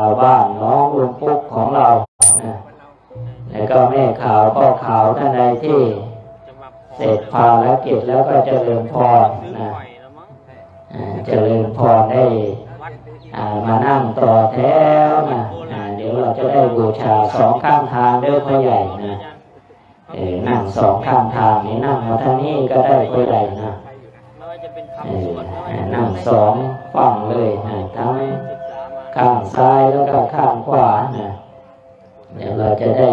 ชาวบ้านน้องลุงปุ๊กของเรานะแล้วก็แม่ขาวพ่อขาวท่านใดที่เสร็จภารกิจแล้วก็เจริญพรนะเจริญพรได้มานั่งต่อแถวนะเดี๋ยวเราจะได้บูชาสองข้างทางด้อพ่อใหญ่นะเออนั่งสองข้างทางนี่นั่งมาทางนี้ก็ได้พ่อใหญ่นะนั่งสองฝั่งเลยนะทั้ง ข้างซ้ายแล้วก็ข้างขวานะเดี๋ยวเราจะได้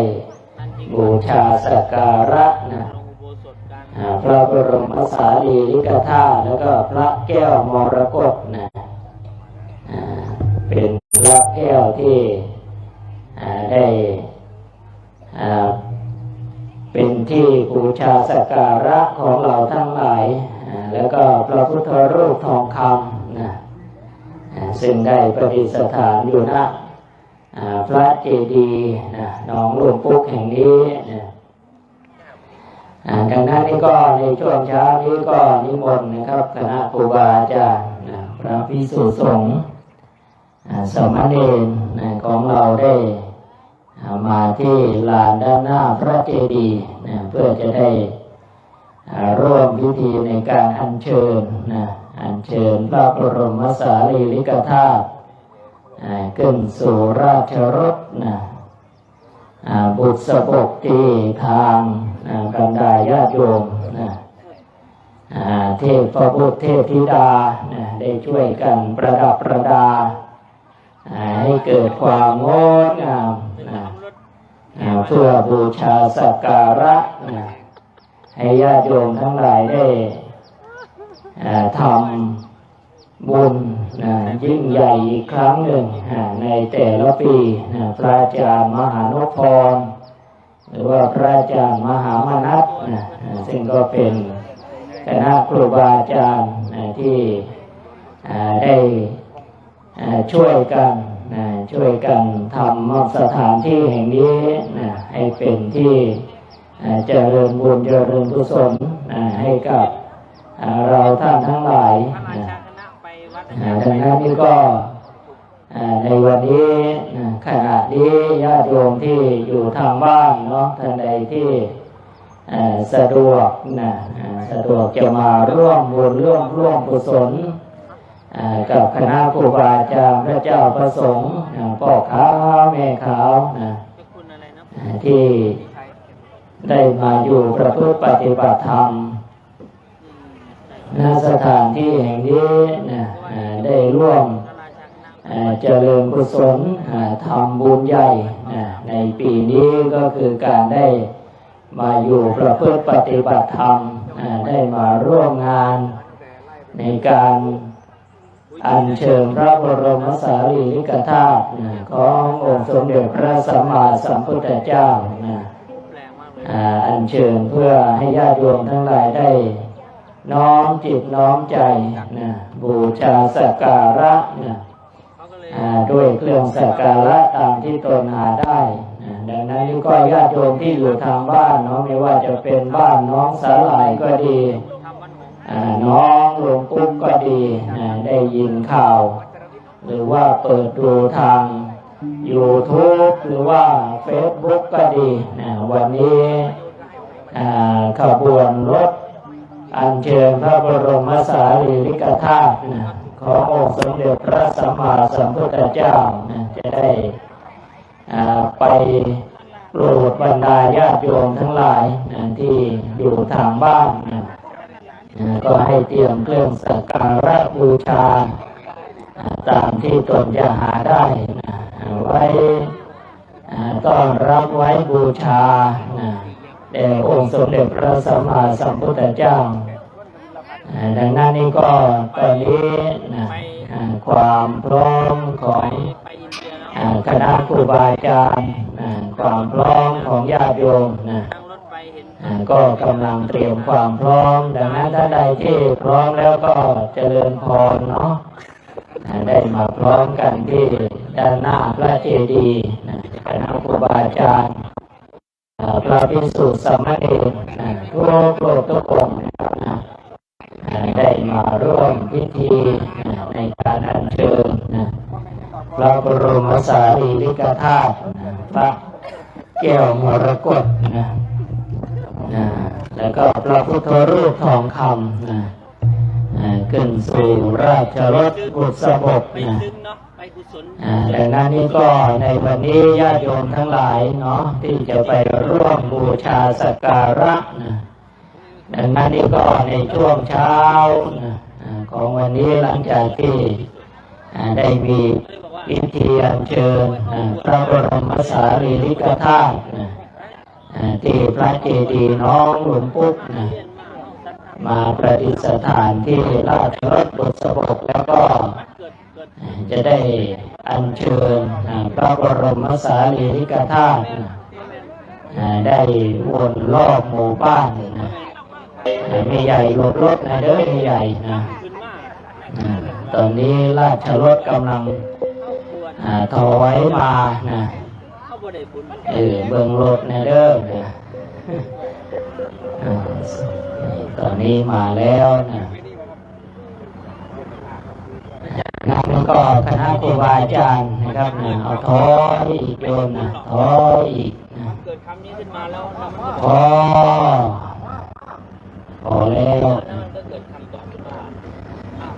บูชาสักการะนะลงอุโบสถการอ่าพระบรมสารีริกธาตุแล้วก็พระแก้วมรกตนะเป็นพระแก้วที่ได้เป็นที่บูชาสักการะของเราทั้งหลาย แล้วก็พระพุทธรูปทองคำ ซึ่งได้ประดิษฐานอยู่ณอ่าพระเจดีย์นะหนองหลวงปุ๊กแห่งนี้นะอ่าดังนั้นนี่ก็ในช่วงเช้านี้ก็นิมนต์นะครับคณะครูบาอาจารย์พระพิสุสงฆ์อ่าสมเณรนของเราได้มาที่ลานด้านหน้าพระเจดีย์เพื่อจะได้ร่วมพิธีในการอัญเชิญนะ อัญเชิญพระบรมสารีริกธาตุขึ้นสู่ราชรถนะบุตรสบกที่ทางอ่าบรรดาญาติโยมนะเทพพระพุทธเทพธิดาได้ช่วยกันประดับประดา ให้เกิดความงดงามนะเพื่อบูชาสักการะนะให้ญาติโยมทั้งหลายได้ ทำบุญยิ่งใหญ่อีกครั้งหนึ่งในแต่ละปีพระอาจารย์มหานพรหรือว่าพระอาจารย์มหามนัสนะอ่าซึ่งก็เป็นคณะครูบาอาจารย์ที่ได้ช่วยกันช่วยกันทำสถานที่แห่งนี้ให้เป็นที่เจริญบุญเจริญกุศลให้กับ เราท่านทั้งหลายพระรานะชาคณะไปวัดอ่าดังนั้นนี่ก็ในวันนี้ขณะนี้ญาติโยมที่อยู่ทางบ้านเนาะท่านใดที่สะดวกนะสะดวกจะมาร่วมบุญร่วมร่วมกุศลกับคณะครูบาอาจารย์พระเจ้าประสงค์อ่าพ่อขาวแม่ขาวนะที่ไทยได้มาอยู่ประพฤติปฏิบัติธรรม ณสถานที่แห่งนี้นะได้ร่วมเจริญกุศลทำบุญใหญ่ในปีนี้ก็คือการได้มาอยู่ประพฤติปฏิบัติธรรมได้มาร่วมงานในการอัญเชิญพระบรมสารีริกธาตุขององค์สมเด็จพระสัมมาสัมพุทธเจ้าอัญเชิญเพื่อให้ญาติโยมทั้งหลายได้ น้อมจิตน้อมใจนะบูชาสักการะนะเขาก็เลยอ่าด้วยเครื่องสักการะตามที่ตนหาได้นะดังนั้นก็ญาติโยมที่อยู่ทางบ้านเนาะไม่ว่าจะเป็นบ้านน้องสาหร่ายก็ดีทำวันหงส์อ่าน้องหลวงปุ๊กก็ดีนะได้ยินข่าว หรือว่าเปิดดูทาง YouTube หรือว่า Facebook ก็ดีนะวันนี้อ่าขบวนรถ อัญเชิญพระบรมสารีริกธาตุขององค์สมเด็จพระสัมมาสัมพุทธเจ้าจะได้ไปโปรดบรรดาญาติโยมทั้งหลายที่อยู่ทางบ้านก็ให้เตรียมเครื่องสักการะบูชา ตามที่ตนจะหาได้ไว้ต้อนรับไว้บูชาแด่องค์สมเด็จพระสัมมาสัมพุทธเจ้า ดังนั้นนี่ก็ตอนนี้นะความพร้อมของคณะครูบาอาจารย์ความพร้อมของญาติโยมนะก็กำลังเตรียมความพร้อม ดังนั้นถ้าใดที่พร้อมแล้วก็เจริญพรเนาะได้มาพร้อมกันที่ด้านหน้าพระเจดีย์คณะครูบาอาจารย์พระภิกษุสามเณรทุกโลกทุกองค์ ได้มาร่วมพิธีในการอัญเชิญนะพระบรมสารีริกธาตุพระแก้วมรกตนะแล้วก็พระพุทธรูปทองคำนะขึ้นสู่ราชรถบุษบกไปนะดังนั้นนี่ก็ในวันนี้ญาติโยมทั้งหลายเนาะที่จะไปร่วมบูชาสักการะนะ ดังนั้นนี่ก็ในช่วงเช้าของวันนี้หลังจากที่ได้มีพิธีอัญเชิญพระบรมสารีริกธาตุที่พระเจดีย์น้องหลวงปุ๊กมาประดิษฐานที่ราชรถบุษบกแล้วก็จะได้อัญเชิญพระบรมสารีริกธาตุได้วนรอบหมู่บ้านนะ ม่ใหญ่รถรถนะเด้อไม่ใหญ่นะขึ้นมากอ่าตอนนี้ราชรถกำลังเข้าควรอ่าถอยมานะเข้าบ่ได้บุญเออเบิ่งรถนะเด้อนะอ่าตอนนี้มาแล้วนะนั่นก็คณะครูบาอาจารย์นะครับนะเอาถอยอีกโยมนะถอยอีกนะเกิดคำนี้ขึ้นมาแล้วแล้วมันพอ พอแล้วนะก็เกิดคำตอบขึ้นมาอ้าว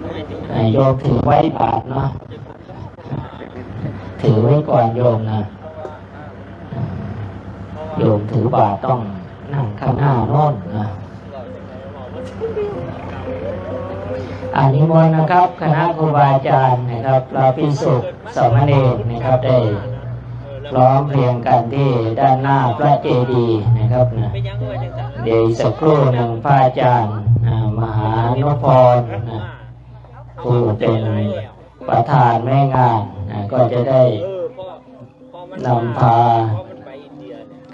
ไม่ถึงอ่าโยมถือไว้บาทเนาะถือไว้ก่อนโยมนะโยมถือบาทต้องนั่งข้างหน้าโน่นนะอานิมนต์นะครับ คณะครูบาอาจารย์นะครับพระพิสุขสามเณรนะครับได้ พร้อมเพรียงกันที่ด้านหน้าพระเจดีย์นะครับนะเดี๋ยวสักครู่หนึ่งพระอาจารย์มหานุพรนะผู้เป็นประธานแม่งานนะก็จะได้นำพา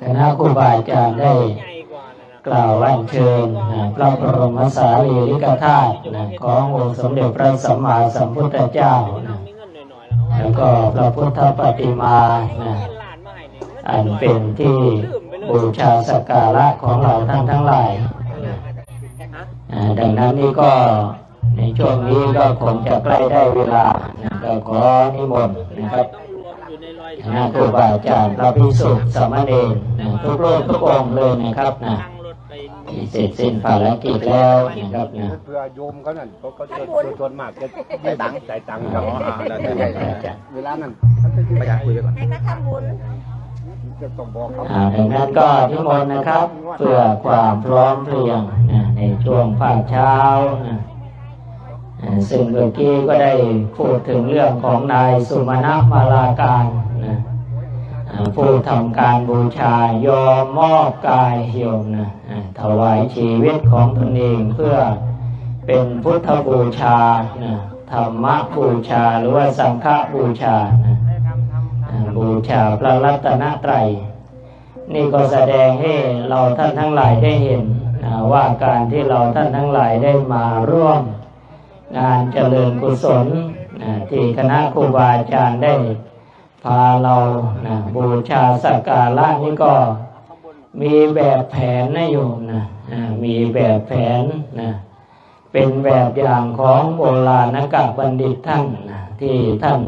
คณะครูบาอาจารย์ได้กล่าวอัญเชิญพระบรมสารีริกธาตุขององค์สมเด็จพระสัมมาสัมพุทธเจ้านะ แล้วก็พระพุทธปฏิมานะอันเป็นที่บูชาสักการะของเราท่านทั้งหลาย ดังนั้นนี่ก็ในช่วงนี้ก็คงจะใกล้ได้เวลานะก็ขอนิมนต์นะครับต้องรวมอยู่ในรอยคณะครูบาอาจารย์พระภิกษุสมเณรทุกรูปทุกองเลยนะครับนะ ที่เสร็จสิ้นภารกิจแล้วนะครับนะเพื่อโยมเขานั่นเขาก็จะส่วนมากจะได้ตังค์จ่ายตังค์ครับเวลานั้นประหยัดคุยก่อนให้เขาทำบุญจะต้องบอกเขาอ่าดังนั้นก็นิมนนะครับ เพื่อความพร้อมเพรียงในช่วงภาคเช้าซึ่งเมื่อกี้ก็ได้พูดถึงเรื่องของนายสุมาณมาลาการ ผู้ทำการบูชายอมมอบกายโยมนะถวายชีวิตของตนเองเพื่อเป็นพุทธบูชานะธรรมบูชาหรือว่าสังฆบูชานะบูชาพระรัตนตรัย นี่ก็แสดงให้เราท่านทั้งหลายได้เห็นอ่าว่าการที่เราท่านทั้งหลายได้มาร่วม งานเจริญกุศลอ่าที่คณะครูบาอาจารย์ได้ พาเรานะบูชาสักการะนี่ก็มีแบบแผนนะโยมนะมีแบบแผนนะเป็นแบบอย่างของโบราณกะบัณฑิตท่านนะที่ท่าน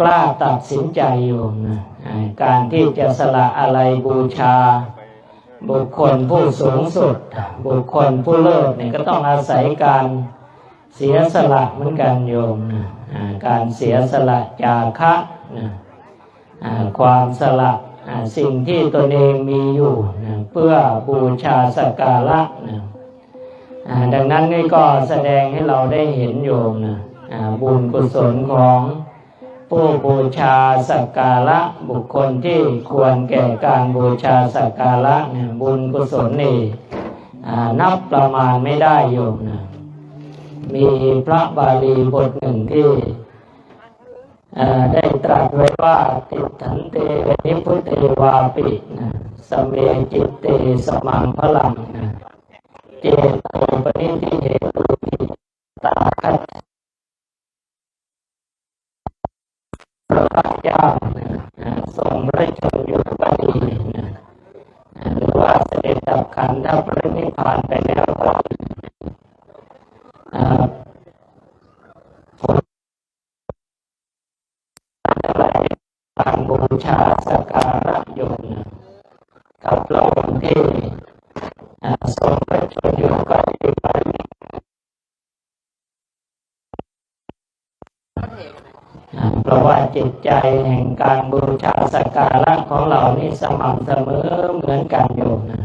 กล้าตัดสินใจอยู่นะการที่จะสละอะไรบูชา บุคคลผู้สูงสุด บุคคลผู้เลิศเนี่ยก็ต้องอาศัยการเสียสละเหมือนกันโยมนะการเสียสละจาคะนะ ความสละอ่าสิ่งที่ตนเองมีอยู่เพื่อบูชาสักการะดังนั้นนี่ก็แสดงให้เราได้เห็นโยมนะบุญกุศลของผู้บูชาสักการะบุคคลที่ควรแก่การบูชาสักการะเนี่ยบุญกุศลนี่นับประมาณไม่ได้โยมนะมีพระบาลีบทหนึ่งที่ ได้ตรัสไว้ว่าติทันเตนิพุเทวาปินะสเมจิตเตสมังพลังนะเจโตปนิทิเหตุปิตาคัตพระพุทธเจ้าทรงพระชนอยู่ก็ดีนะหรือว่าเสด็จดับขันธปรินิพพานไปแล้วก็อ่าผล การ บูชาสักการะยนกับพระองค์ที่อ่าทรงประชนอยู่กับที่ไปเพราะว่าจิตใจแห่งการบูชาสักการะของเรานี่สม่ำเสมอเหมือนกันอยู่นะ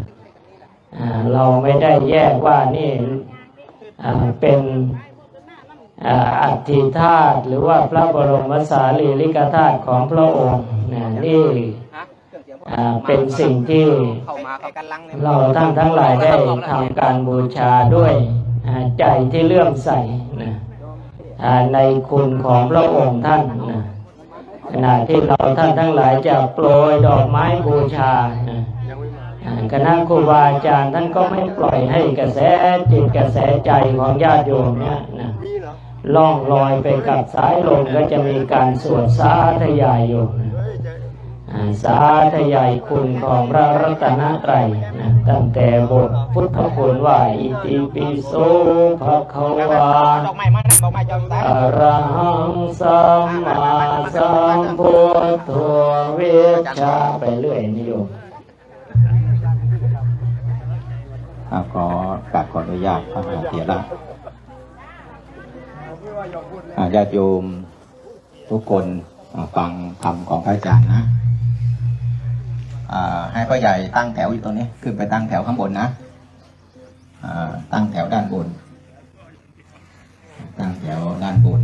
เราไม่ได้แยกว่านี่เป็น อัฐิธาตุหรือว่าพระบรมสารีริกธาตุของพระองค์นะนี่เป็นสิ่งที่เราท่านทั้งหลายได้ทำการบูชาด้วยใจที่เลื่อมใสนะในคุณของพระองค์ท่านนะขณะที่เราท่านทั้งหลายจะโปรยดอกไม้บูชานะอ่าคณะครูบาอาจารย์ท่านก็ไม่ปล่อยให้กระแสจิตกระแสใจของญาติโยมเนี่ยนะ ล่องลอยไปกับสายลมก็จะมีการสวดสาธยายอยู่นะอ่สาธยายคุณของพระรัตนตรัยนะตั้งแต่บทพุทธคุณว่าอิติปิโสภะคะวาอกไม้มาดอกไม้จอมตายอะระหังสัมมาสัมพุทโธเวชชาไปเรื่อยนิยมอ่าขอกราบขออนุญาตพระมหาเถระ ญาติโยมทุกคนฟังคำของพระอาจารย์นะให้พ่อใหญ่ตั้งแถวอยู่ตรงนี้ ขึ้นไปตั้งแถวข้างบนนะตั้งแถวด้านบน ตั้งแถวด้านบน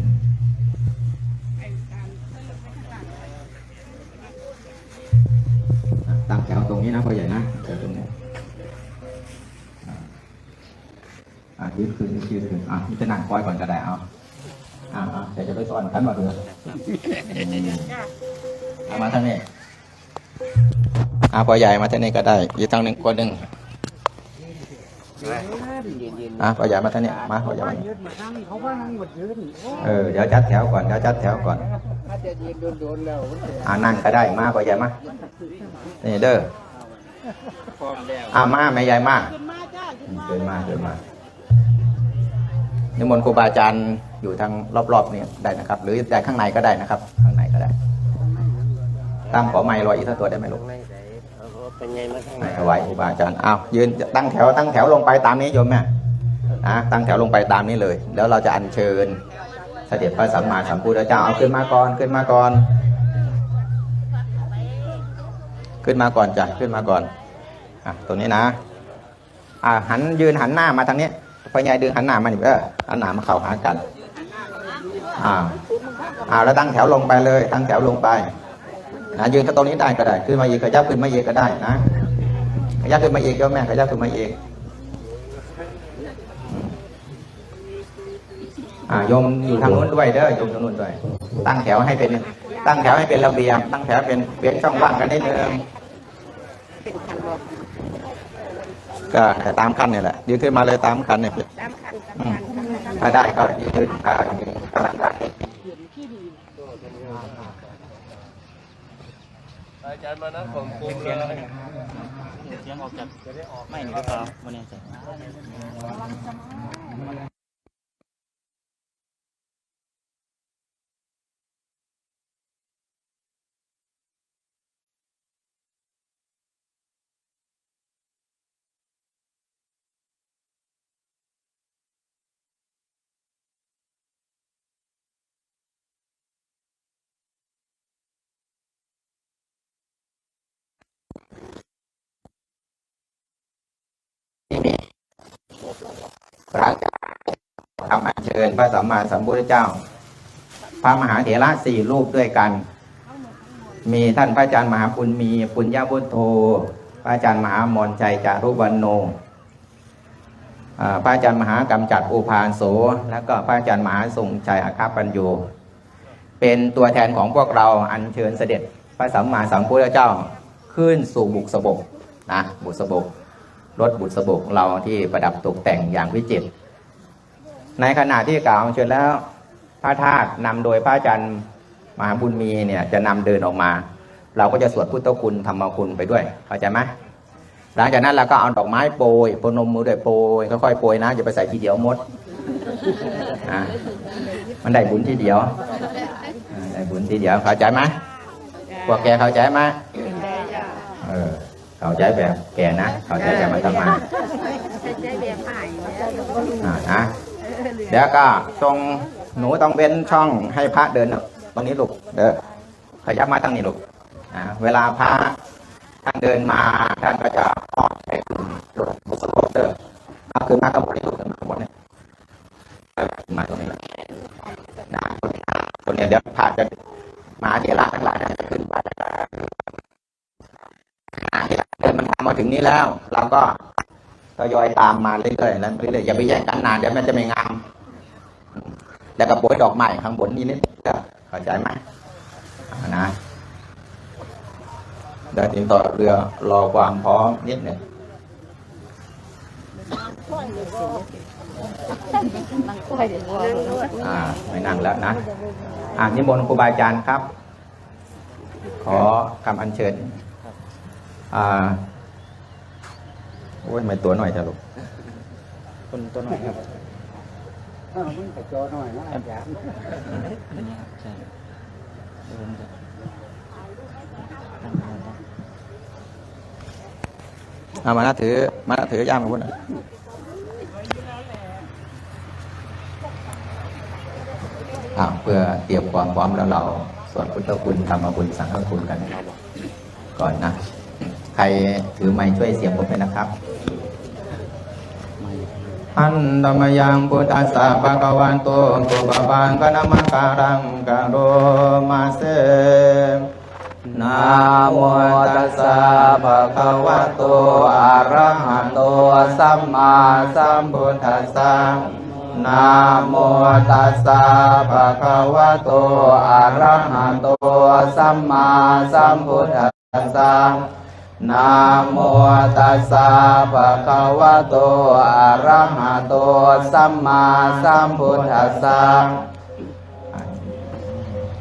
ตั้งแถวตรงนี้นะพ่อใหญ่นะแถวตรงนี้อะยืดขึ้นยืดขึ้นอะนี่จะนั่งคอยก่อนก็ได้เอา อะอะเดี๋ยวจะไปสอนขันมาเถอะเอามาทางนี้อะพอใหญ่มาทางนี้ก็ได้ยืดทางหนึ่งคนหนึ่งอะพอใหญ่มาทางนี้มาพอใหญ่มาเออเดี๋ยวจัดแถวก่อนเดี๋ยวจัดแถวก่อนอะนั่งก็ได้มาพอใหญ่มานี่เด้ออะมาแม่ใหญ่มาเดินมาเดินมา นิมนต์ครูบาอาจารย์อยู่ทางรอบๆนี่ได้นะครับ หรือแต่ข้างในก็ได้นะครับ ข้างในก็ได้ ตั้งขอไม้ลอยอีกสักตัวได้ไหมลูกเป็นไงมาไม่ถวายครูบาอาจารย์อ้าวยืนตั้งแถวตั้งแถวลงไปตามนี้โยมแม่นะตั้งแถวลงไปตามนี้เลย แล้วเราจะอัญเชิญเสด็จพระสัมมาสัมพุทธเจ้าเอาขึ้นมาก่อนขึ้นมาก่อน ขึ้นมาก่อนจ้ะขึ้นมาก่อนอะตรงนี้นะอ่าหันยืนหันหน้ามาทางนี้ พ่อใหญ่ดึงหันหน้ามาหนิเออหันหน้ามาเข้าหากันอ่าอ่าแล้วตั้งแถวลงไปเลย ตั้งแถวลงไปนะยืนตรงนี้ได้ก็ได้ขึ้นมาอีกขยับขึ้นมาอีกก็ได้นะขยับขึ้นมาอีกโยมแม่ขยับขึ้นมาอีกอ่าโยมอยู่ทางนู้นด้วยเด้อโยมทางนู้นด้วย ตั้งแถวให้เป็น ตั้งแถวให้เป็นระเบียบตั้งแถวเป็นเป็นช่องว่างกันนิดนึง ก็ตามขั้นนี่แหละยืนขึ้นมาเลยตามขั้นเนี่ยอืมถ้าได้ก็ยืนขึ้นอ่ายืนกำลังได้อาจารย์มานะผมคุมเลยเสียงออกจากไม่หรือเปล่าวันนี้ ใส่พระทำอัญเชิญพระสัมมาสัมพุทธเจ้า พระมหาเถระสี่รูปด้วยกัน มีท่านพระอาจารย์มหาปุณมีปุญญาพุทโธพระอาจารย์มหามนชัยจารุวันโนพระอาจารย์มหากำจัดอุพานโส แล้วก็พระอาจารย์มหาทรงชัยอาคาปัญโยเป็นตัวแทนของพวกเราอัญเชิญเสด็จพระสัมมาสัมพุทธเจ้าขึ้นสู่บุกสบกนะบุกสบก รถบุษบกเราที่ประดับตกแต่งอย่างวิจิตรในขณะที่กล่าวเชิญแล้วพระธาตุนำโดยพระอาจารย์มหาบุญมีเนี่ยจะนำเดินออกมา เราก็จะสวดพุทธคุณธรรมคุณไปด้วยเข้าใจไหมหลังจากนั้นเราก็เอาดอกไม้โปรยพนมมือด้วยโปรยค่อยๆโปรยนะอย่าไปใส่ทีเดียวหมดมันได้บุญทีเดียวได้บุญทีเดียวเข้าใจไหมพวกแกเข้าใจไหม เข้าใจแบบแกนะ เข้าใจแบบมาทำมาอ่านะเดี๋ยวก็ตรงหนูต้องเว้นช่องให้พระเดินตรงนี้ลูกเด้อขยับมาทางนี้ลูกอ่าเวลาพระท่านเดินมาท่านก็จะออกไปขึ้นรถบุษบกเด้อเอาขึ้นมาข้างบนนี่ลูกขึ้นมาข้างบนนี่เออขึ้นมาตรงนี้นะนะตรงนี้เดี๋ยวพระจะมาเทระทั้งหลายจะขึ้นไปเดินมันทำมาถึงนี้แล้ว เราก็ทยอยตามมาเรื่อยๆแล้วเรื่อยๆอย่าไปแย่งกันนานเดี๋ยวมันจะไม่งาม แล้วก็โปรยดอกไม้ข้างบนนี้นิดเดียวข้าใจไหมนะเดินติดต่อเรือรอความพร้อมนิดหนึ่งอ่าไม่นั่งแล้วนะ อ่านิมนต์ครูบาอาจารย์ครับ ขอคำอัญเชิญ อ่า โอ้ยไม่ตัวหน่อยจ้ะลูกคนตัวหน่อยครับอ้าวมันกระจนหน่อยนะอาจารย์อันนี้ครับใช่เดี๋ยวผมจะตั้งไว้นะเอามาหนับถือ มาหนับถือย่ามมาพุ่นน่ะอ่าเพื่อเตรียมความพร้อมแล้วเราสวดพุทธคุณธรรมคุณสังฆคุณกันก่อนนะ ใครถือไม้ช่วยเสียงผมด้วยนะครับอันธรรมยังพุทธัสสะภะคะวันโตตุปะปังกนะมการังกะโรมาเสนะโมตัสสะภะคะวะโตอะระหะโตสัมมาสัมพุทธัสสะนะโมตัสสะภะคะวะโตอะระหะโตสัมมาสัมพุทธัสสะ นะโมตัสสะภะคะวะโตอะระหะโตสัมมาสัมพุทธัสสะ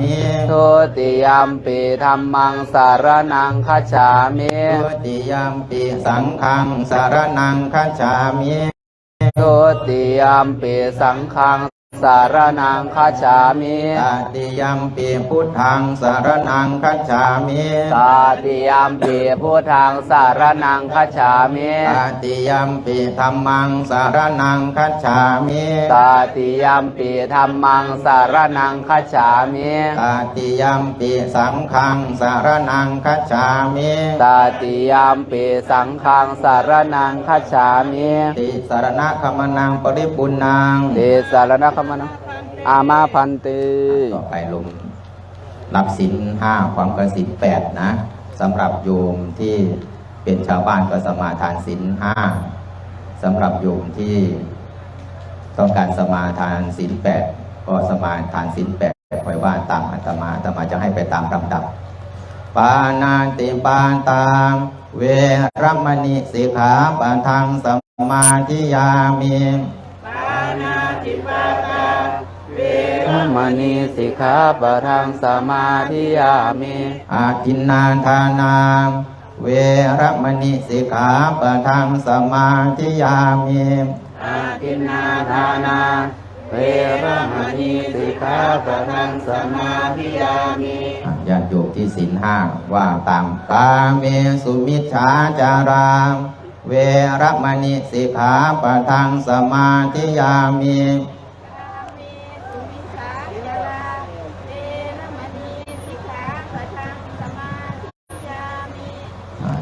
ิทุติยามปีธรรมังสารนังคัจฉามิทุติยัมปีสังฆังสารนังคัจฉามิทุติยามปีสังฆัง สารนังคัจฉามิตติยัมปีพุทธังสารนังคัจฉามิตาติยามปีพุทธังสารนังคัจฉามิตติยัมปีธัมมังสารนังคัจฉามิตาติยามปีธรรมังสารนังคัจฉามิตติยัมปีสังฆังสารนังคัจฉามิตาติยามปีสังฆังสารนังคัจฉามิติสารณคมนังปริปุณนังเดสารณคมนะอามาพันติต่อไปลงรับสินห้าความกสินแปดนะสำหรับโยมที่เป็นชาวบ้านก็สมาทานสินห้าสำหรับโยมที่ต้องการสมาทานสินแปดก็สมาทานสินแปดคอยว่าตามอาตมาอาตมาจะให้ไปตามลำดับ ปานาติปานตามเวรมณีสิกขาปะทังสมาธิยามิ มณีสิกขาปะทังสมาธิยามิอาทินนาทานามเวรมณีสิกขาปะทังสมาธิยามิอาทินนาทานาเวรมณีสิกขาปะทังสมาธิยามิอะญาติโยมที่สินห้าว่าตามกาเมสุมิชฌาจารา เวรมณีสิกขาปะทังสมาธิยามิ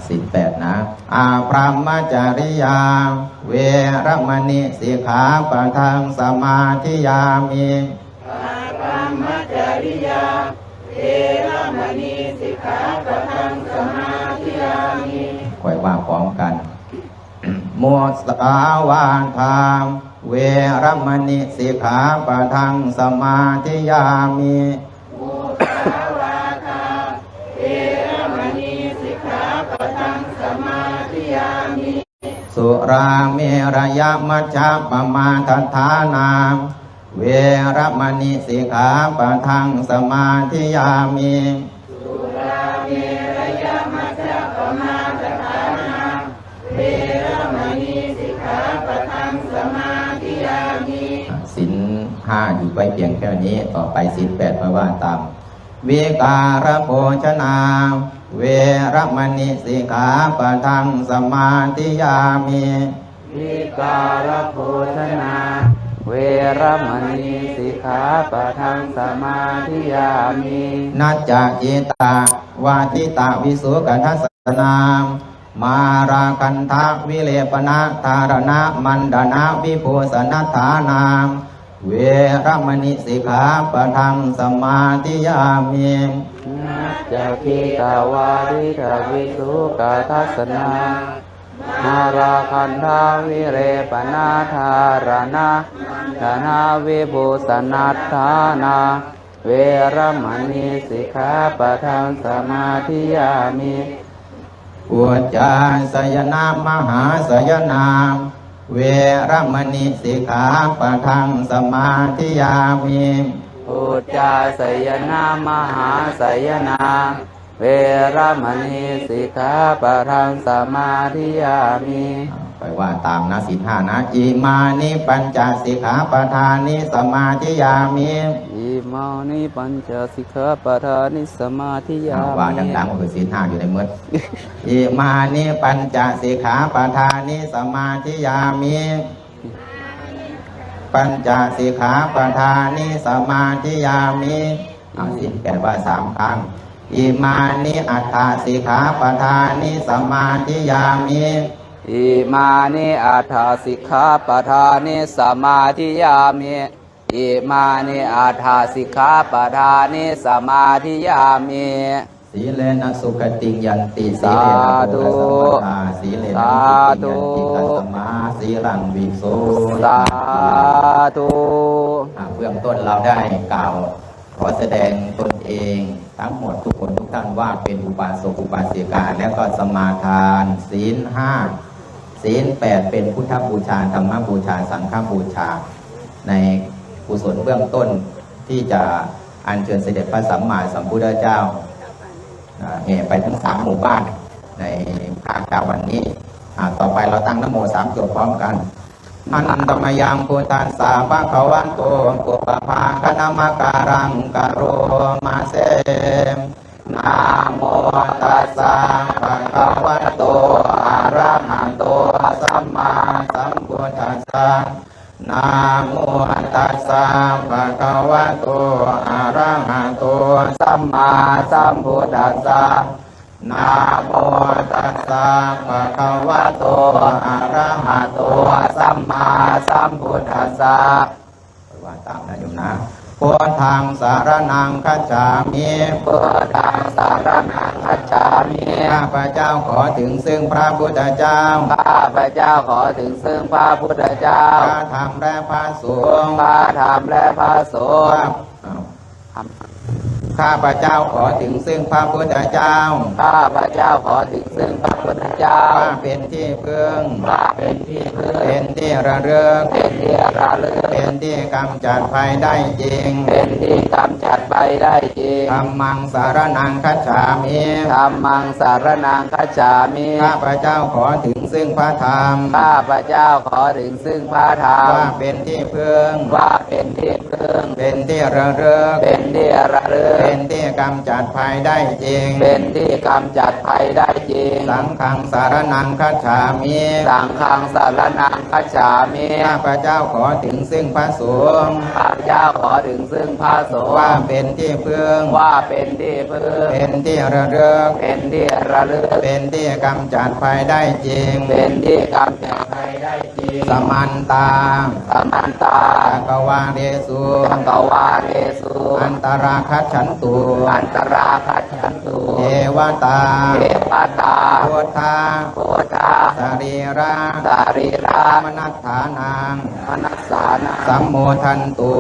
สิบแปดนะ อาพรหมจริยา เวรมณีสิกขาปะทังสมาธิยามิคอยว่าพร้อมกัน โมสกาวานรรมเวรมณิสิกขาปะทังสมาธิยามิสุรามิระยะมัจจปมาทฐานามเวรมณีสิกขาปะทังสมาธิยามี อยู่ไปเพียงแค่นี้ต่อไปสินแปดมาว่าตามเวการโภชนา เวรมณีสิกขาปะทังสมาธิยามิวิการโภชนา เวรมณีสิกขาปะทังสมาธิยามินัจจจิตาวาทิตาวิสุกทัสสนามมาราคันทะวิเลปนะธารณะมันดนะวิภูสนัฏฐานาม เวรมณีสิกขาปะทังสมาธิยามินัจจคิตาวาริทวิสุกทัสสนามาราคันธาวิเรปนาธารณะธนาวิบูสนัตฐานา เวรมณีสิกขาปะทังสมาธิยามิอุจจาสยนามหาสยนาม เวรมณีสิกขาปะทังสมาธิยามิอุจจาสยนามหาสยนา เวรมณีสิกขาปะทังสมาธิยามิไปว่าตามนะสินห้านะอิมานิปัญจสิกขาปทานิสมาธิยามิอิ มานิปัญจสิกขาปะทานิสมาธิยาว่ามิดังๆคือสินห้าอยู่ในมืออิมานิปัญจสิกขาปทานิสมาธิยามิปัญจสิกขาปทานิสมาธิยามิเอาสินแปลว่าสามครั้งอิมานิอัฏฐสิกขาปทานิสมาธิยามิอิมานิอัฏฐสิกขาปะทานิสมาธิยามิ อิมานิอัฏฐสิกขาปะทานิสมาธิยามิสีเลนะสุขติยันติสีสาเลนะธุโภคสัมปทาสีเลนะสานิธุติยันติกัสมาสีรังวิโสสาธุอ่าเบื้องต้นเราได้กล่าวขอแสดงตนเองทั้งหมดทุกคนทุกท่านว่าเป็นอุบาสกอุบาสิกาแล้วก็สมาทาน ศีลห้าศีลแปดเป็นพุทธบูชาธรรมบูชาสังฆบูชาใน กุศลเบื้องต้นที่จะอัญเชิญเสด็จพระสัมมาสัมพุทธเจ้าแห่ไปทั้งสามหมู่บ้านในภาคเช้าวันนี้ต่อไปเราตั้งนโมสามจบพร้อมกันอันตมยังพุทธัสสะภะคะวันโตปุปภาคณมการังกโรมาเซนะโมตัสสะภะคะวันโตอะระหะโตสัมมาสัมพุทธัสสะ นาโมตัสสะภะคะวะโตอะระหะโตสัมมาสัมพุทธัสสะนาโมตัสสะภะคะวะโตอะระหะโตสัมมาสัมพุทธัสสะว่าตามนะโยมนะ พุทธังสารนังคัจฉามิพุทธังสารนังคัจฉามิข้าพระเจ้าขอถึงซึ่งพระพุทธเจ้าข้าพระเจ้าขอถึงซึ่งพระพุทธเจ้าพระธรรมและพระสงฆ์พระธรรมและพระสงฆ์ ข้าพระเจ้าขอถึงซึ่งพระพุทธเจ้า ข้าพระเจ้าขอถึงซึ่งพระพุทธเจ้าว่าเป็นที่พึ่งว่าเป็นที่พึ่งเป็นที่ระลึกเป็นที่ระลึกเป็นที่กำจัดภัยได้จริง เป็นที่กำจัดไปได้จริงธรรมังสารนังคัจฉามิธรรมังสารนังคัจฉามิข้าพระเจ้าขอถึงซึ่งพระธรรม ข้าพระเจ้าขอถึงซึ่งพระธรรมว่าเป็นที่พึ่งว่าเป็นที่พึ่งเป็นที่ระลึกเป็นที่ระลึกเป็นที่กำจัดภัยได้จริง เป็นที่กำจัดภัยได้จริง สังฆังสารนังคัจฉามิสังฆังสารนังคัจฉามิข้าพระเจ้าขอถึงซึ่งพระสงฆ์ข้าพเจ้าขอถึงซึ่งพระสงว่าฆ์เป็นที่พึ่งว่าเป็นที่พึ่งเป็นที่ระลึกเป็นที่ระลึกเป็นที่กำจัดภัยได้จริง เป็นที่กำจัดภัยได้จริง สมันตาสมันตาจักวาเรสุสังกวาเรสุอันตราคัจฉันตุอันตราคัจฉันตุเทวตาเทวตาพุทธาโพธาสรีระสารีระมนัฏฐานังมนัสสานาสัมโมทันตุ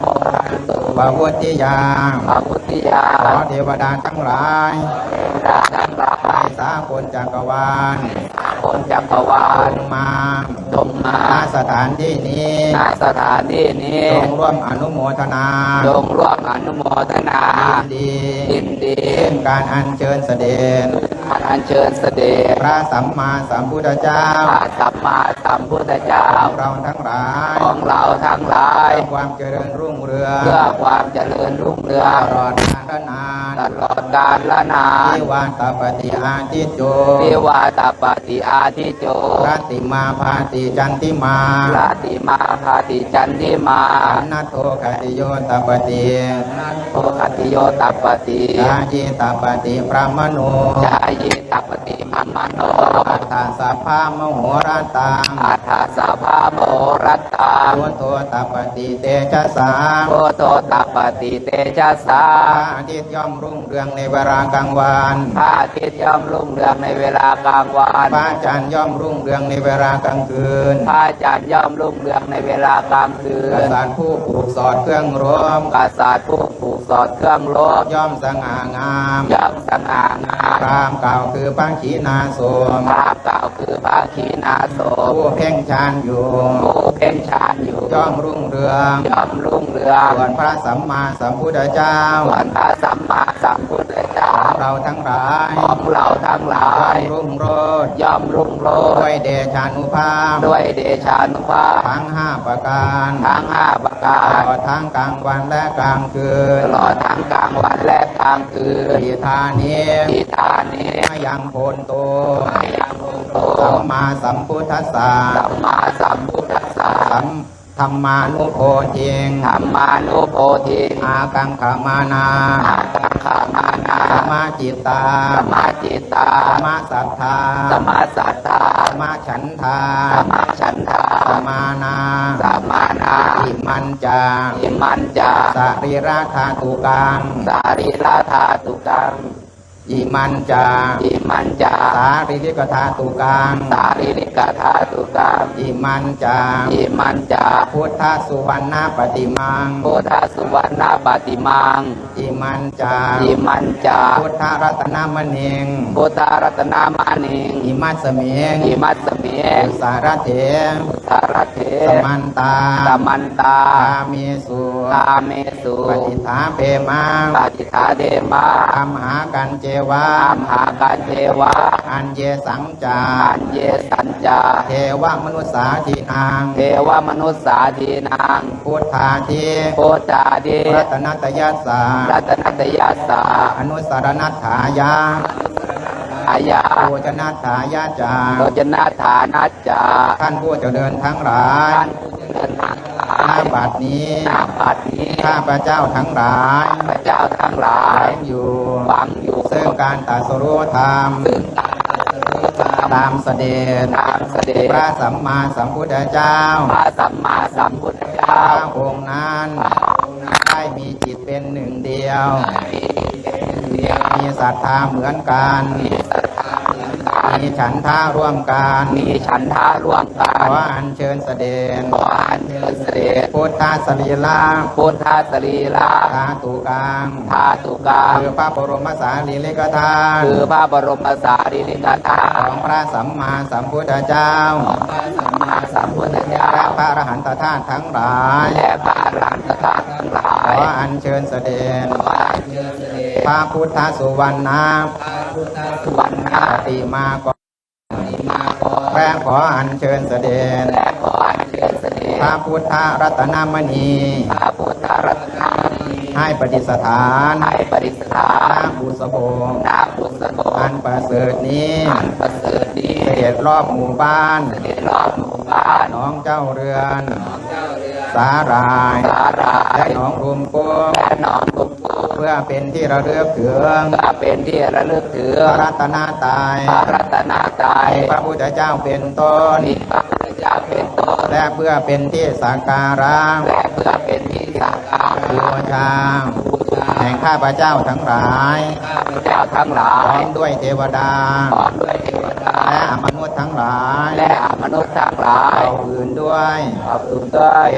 โมทันตุปวุติยาพระพุทธิยาขอเทวดาทั้งหลายดาทั้งหลาในยสากลจักรวาล คงจักรวาจลงมาจงมาณสถานที่นี้ณสถานที่นี้จงร่วมอนุโมทนาจงร่วมอนุโมทนายินดียินดีซึ่งการอัญเชิญเสด็จอัญเชิญเสด็จพระสัมมาสัมพุทธเจ้าพระสัมมาสัมพุทธเจ้าเราทั้งหลายของเราทั้งหลายเพื่อความเจริญรุ่งเรืองเพื่อความเจริญรุ่งเรืองตลอดกาลนานตลอด กาลละนานที่วาตปฏิอาทิโจทิวาตปฏิอาทิโจรัติมาพาติจันติมาราติมาพาติจันทิมาอันนัตโทกติโยตปฏิโอคติโยตัปปติยาจิตปฏิพระมโนจายตัปปติมัมมโนอัฏฐาสัพพามโหราตังอาทาสาภาโมรัตตาโยโทตปฏิเตชะสาโกโตตัปปติเตชะสาพระอาทิตย์ย่อมรุ่งเรืองในเวลากลางวันพระอาทิตย์ย่อมรุ่งเรืองในเวลากลางวันพระจันทร์ย่อมรุ่งเรืองในเวลากลางคืนพระจันทร์ย่อมรุ่งเรืองในเวลากลางคืกนษัตริย์ผู้ปลูกสอดเครื่องรวมกษัตริย์ผู้ผูกสอดเครื่องโลกย่อมสง่างามย่อมสง่างามพรามเก่าคือปังขีนาโสมพระเก่าคือพระขีณาโสมผู้เพ่งชานอยู่ผู้เพ่งฌานอยู่ย่อมรุ่งเรืองย่อมรุ่งเรืองส่วนพระสัมมาสัมพุทธเจ้าส่วนพระสัมมาสัมพุทธเจ้าเราทั้งหลายของเราทั้งหลาย่อมยรุ่งโรจน์ย่อมรุ่งโรจด้วยน์เดชานุภาพด้วยเดชานุภาพทั้งห้าประการทั้งห้าประกาตรลอดทั้งกลางวันและกลางคืตนลอดทั้งกลางวันและกลางคืนอิทานิที่ทานนี้ยังโพนโตยังลงโตสัมมาสัมพุทธัสสะสัมมาสัมพุทธัสสะสัม ธรรมานุโพธิงธรรมานุโพธิอากังขามานาอาตังขามานาสมาจิตตาสมาจิตตาสมาสัทธาสมาสัตตาสมาฉันทาสมาชันทาสมานาสมานาอิมันจาอิมันจาสรีราธาตุกังสารีราธาตุกัง อิมันจาอิมันจาสาริริกธาตุกังสารีริกธาตุกังอิมันจาอิมันจาพุทธสุวรรณปฏิมังโพธาสุวรรณปฏิมังอิมันจาอิมันจาพุทธรัตนมณีงโพธารัตนามานิงอิมัสสมิงอิมัสสเมอุสารเถสารเทสมันตาสมันตาตามีสุตาเมสุปฏิฐาเปมังปฏิทาเดมาธรรมหากันเจวะตามหาการเทวาอันเยสังจาอันเยสัญจาเทวมนุษสาทีนางเทวมนุษสาทีนางพุทธาทีโพธาเดรัตนตยัสสารัตนตยาสาอนุสารนัตถายาอายาโภชนัตถายาจาโรจนาฐานาจาท่านผู้เจริญทั้งหลาย ท่านผู้เดินทางหลาหน้ายบัดนี้นาบัดนี้ข้าพระเจ้าทั้งหลายพระเจ้าทั้งหลายอยู่ฟังอยู่ซึ่งการตรัสรู้ธรรมซึ่งตามตามตามเสด็จตามเสด็จพระสัมมาสัมพุทธเจ้าพระสัมมาสัมพุทธพเจ้าระองค์นั้นได้มีจิตเป็นหนึ่งเดียว มีศรัทธาเหมือนกันมี มีฉันท่าร่วมกันมีฉันทาร่วมกัขออัญเชิญเสด็จขออัญเชิญเสด็จพุทธสรีลาพุทธสรีระธาตุกังธาตุกาคือพระบรมสารีริกธาตุคือพระบรมสารีริกธาตุของพระสัมมาสัมพุทธเจ้าของพระสัมมาสัมพุทธเจ้าและพระอรหันตธาตุทั้งหลายและพระอรหันตธาตุทั้งหลายขออัญเชิญเสด็จขออัญเชิญเสด็จพระพุทธสุวรรณ สุวรรณาปฏิมากรมาขอและขออัญเชิญเสด็จและขออัญเชิญเสด็จพระพุทธรัตนมณีพระพุทธรัตนมณี ให้ปฏิสถานให้ปฏิสถาหนน้าบุษบงนาบุษบอักนประเสริฐนี้อันประเสริฐนี้เสด็จรอบหมู่บ้านเสด็จรอบหมู่บ้านหน้องเจ้าเรือนสาหราย สาราและยหนองรุมกุ้งและหนองกุกกุเพื่อเป็นที่ระลึกถึงก็เป็นที่ระลึกถึงพระรัตนตรัยพระรัตนตรัยพระพุทธเจ้าเป็นต้นมีพระพุทธเจ้าเป็นต้นและเพื่อเป็นที่สักการะและเพื่อเป็นที่สักการบูะชาแห่งข้าพเจ้าทั้งหลายข้าพเจ้าทั้งหลาพร้ยอมด้วยเทวดาพร้อมด้วยเทวดาและอมนุษย์ทั้งหลายและมนุษย์ทั้งหลายเราอื่นด้วยขอบคุณด้วย